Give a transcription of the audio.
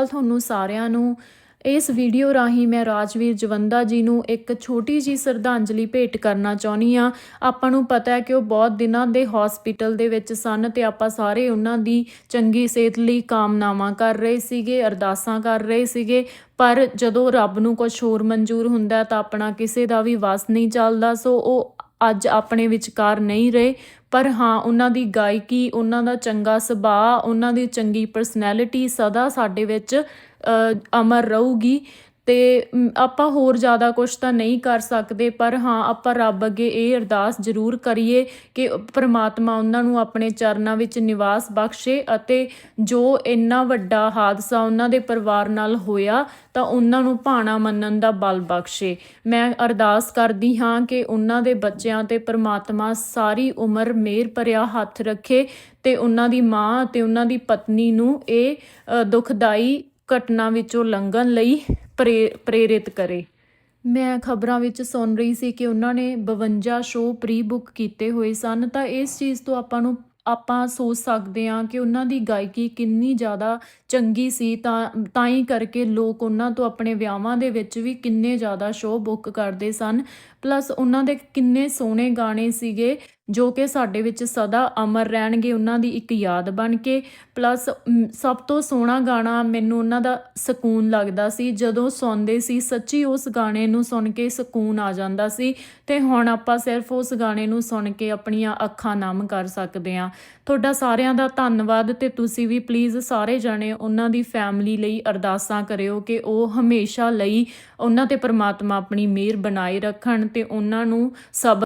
ਅਕਾਲ ਤੁਹਾਨੂੰ ਸਾਰਿਆਂ ਨੂੰ ਇਸ ਵੀਡੀਓ ਰਾਹੀਂ ਮੈਂ ਰਾਜਵੀਰ ਜਵੰਦਾ ਜੀ ਨੂੰ ਇੱਕ ਛੋਟੀ ਜੀ ਸ਼ਰਧਾਂਜਲੀ ਭੇਟ ਕਰਨਾ ਚਾਹੁੰਦੀ ਆ ਆਪਾਂ ਨੂੰ ਪਤਾ ਹੈ ਕਿ ਉਹ ਬਹੁਤ ਦਿਨਾਂ ਦੇ ਹਸਪੀਟਲ ਦੇ ਵਿੱਚ ਸਨ ਤੇ ਆਪਾਂ ਸਾਰੇ ਉਹਨਾਂ ਦੀ ਚੰਗੀ ਸਿਹਤ ਲਈ ਕਾਮਨਾਵਾਂ ਕਰ ਰਹੇ ਸੀਗੇ, ਅਰਦਾਸਾਂ ਕਰ ਰਹੇ ਸੀਗੇ। ਪਰ ਜਦੋਂ ਰੱਬ ਨੂੰ ਕੁਝ ਹੋਰ ਮਨਜ਼ੂਰ ਹੁੰਦਾ ਤਾਂ ਆਪਣਾ ਕਿਸੇ ਦਾ ਵੀ ਵਸ ਨਹੀਂ ਚੱਲਦਾ। ਸੋ ਉਹ ਅੱਜ ਆਪਣੇ ਵਿਚਕਾਰ ਨਹੀਂ ਰਹੇ, ਪਰ ਹਾਂ, ਉਹਨਾਂ ਦੀ ਗਾਇਕੀ, ਉਹਨਾਂ ਦਾ ਚੰਗਾ ਸੁਭਾਅ, ਉਹਨਾਂ ਦੀ ਚੰਗੀ ਪਰਸਨੈਲਿਟੀ ਸਦਾ ਸਾਡੇ ਵਿੱਚ ਅਮਰ ਰਹੂਗੀ। ਤੇ ਆਪਾਂ ਹੋਰ ਜ਼ਿਆਦਾ ਕੁਝ ਤਾਂ ਨਹੀਂ ਕਰ ਸਕਦੇ, ਪਰ ਹਾਂ, ਆਪਾਂ ਰੱਬ ਅੱਗੇ ਇਹ ਅਰਦਾਸ ਜ਼ਰੂਰ ਕਰੀਏ ਕਿ ਪ੍ਰਮਾਤਮਾ ਉਹਨਾਂ ਨੂੰ ਆਪਣੇ ਚਰਨਾਂ ਵਿੱਚ ਨਿਵਾਸ ਬਖਸ਼ੇ ਅਤੇ ਜੋ ਇੰਨਾ ਵੱਡਾ ਹਾਦਸਾ ਉਹਨਾਂ ਦੇ ਪਰਿਵਾਰ ਨਾਲ ਹੋਇਆ, ਤਾਂ ਉਹਨਾਂ ਨੂੰ ਭਾਣਾ ਮੰਨਣ ਦਾ ਬਲ ਬਖਸ਼ੇ। ਮੈਂ ਅਰਦਾਸ ਕਰਦੀ ਹਾਂ ਕਿ ਉਹਨਾਂ ਦੇ ਬੱਚਿਆਂ ਤੇ ਪ੍ਰਮਾਤਮਾ ਸਾਰੀ ਉਮਰ ਮਿਹਰ ਭਰਿਆ ਹੱਥ ਰੱਖੇ ਤੇ ਉਹਨਾਂ ਦੀ ਮਾਂ ਤੇ ਉਹਨਾਂ ਦੀ ਪਤਨੀ ਨੂੰ ਇਹ ਦੁਖਦਾਈ ਘਟਨਾ ਵਿੱਚੋਂ ਲੰਘਣ ਲਈ ਪ੍ਰੇ- ਪ੍ਰੇਰਿਤ ਕਰੇ। ਮੈਂ ਖਬਰਾਂ ਵਿੱਚ ਸੁਣ ਰਹੀ ਸੀ ਕਿ ਉਹਨਾਂ ਨੇ 52 ਸ਼ੋਅ ਪ੍ਰੀ ਬੁੱਕ ਕੀਤੇ ਹੋਏ ਸਨ, ਤਾਂ ਇਸ ਚੀਜ਼ ਤੋਂ ਆਪਾਂ ਨੂੰ, ਆਪਾਂ ਸੋਚ ਸਕਦੇ ਹਾਂ ਕਿ ਉਹਨਾਂ ਦੀ ਗਾਇਕੀ ਕਿੰਨੀ ਜ਼ਿਆਦਾ ਚੰਗੀ ਸੀ, ਤਾਂ ਤਾਂ ਹੀ ਕਰਕੇ ਲੋਕ ਉਹਨਾਂ ਤੋਂ ਆਪਣੇ ਵਿਆਹਾਂ ਦੇ ਵਿੱਚ ਵੀ ਕਿੰਨੇ ਜ਼ਿਆਦਾ ਸ਼ੋਅ ਬੁੱਕ ਕਰਦੇ ਸਨ। ਪਲੱਸ ਉਹਨਾਂ ਦੇ ਕਿੰਨੇ ਸੋਹਣੇ ਗਾਣੇ ਸੀਗੇ। ਜੋ ਕਿ ਸਾਡੇ ਵਿੱਚ ਸਦਾ ਅਮਰ ਰਹਿਣਗੇ, ਉਹਨਾਂ ਦੀ ਇੱਕ ਯਾਦ ਬਣ ਕੇ। ਪਲੱਸ ਸਭ ਤੋਂ ਸੋਹਣਾ ਗਾਣਾ ਮੈਨੂੰ ਉਹਨਾਂ ਦਾ ਸਕੂਨ ਲੱਗਦਾ ਸੀ। ਜਦੋਂ ਸੌਂਦੇ ਸੀ, ਸੱਚੀ ਉਸ ਗਾਣੇ ਨੂੰ ਸੁਣ ਕੇ ਸਕੂਨ ਆ ਜਾਂਦਾ ਸੀ। ਤੇ ਹੁਣ ਆਪਾਂ ਸਿਰਫ ਉਸ ਗਾਣੇ ਨੂੰ ਸੁਣ ਕੇ ਆਪਣੀਆਂ ਅੱਖਾਂ ਨਮ ਕਰ ਸਕਦੇ ਹਾਂ। ਤੁਹਾਡਾ ਸਾਰਿਆਂ ਦਾ ਧੰਨਵਾਦ ਤੇ ਤੁਸੀਂ ਵੀ ਪਲੀਜ਼ ਸਾਰੇ ਜਣੇ ਉਹਨਾਂ ਦੀ ਫੈਮਿਲੀ ਲਈ ਅਰਦਾਸਾਂ ਕਰਿਓ ਕਿ ਉਹ ਹਮੇਸ਼ਾ ਲਈ ਉਹਨਾਂ ਤੇ ਪਰਮਾਤਮਾ ਆਪਣੀ ਮਿਹਰ ਬਣਾਏ ਰੱਖਣ ਤੇ ਉਹਨਾਂ ਨੂੰ ਸਭ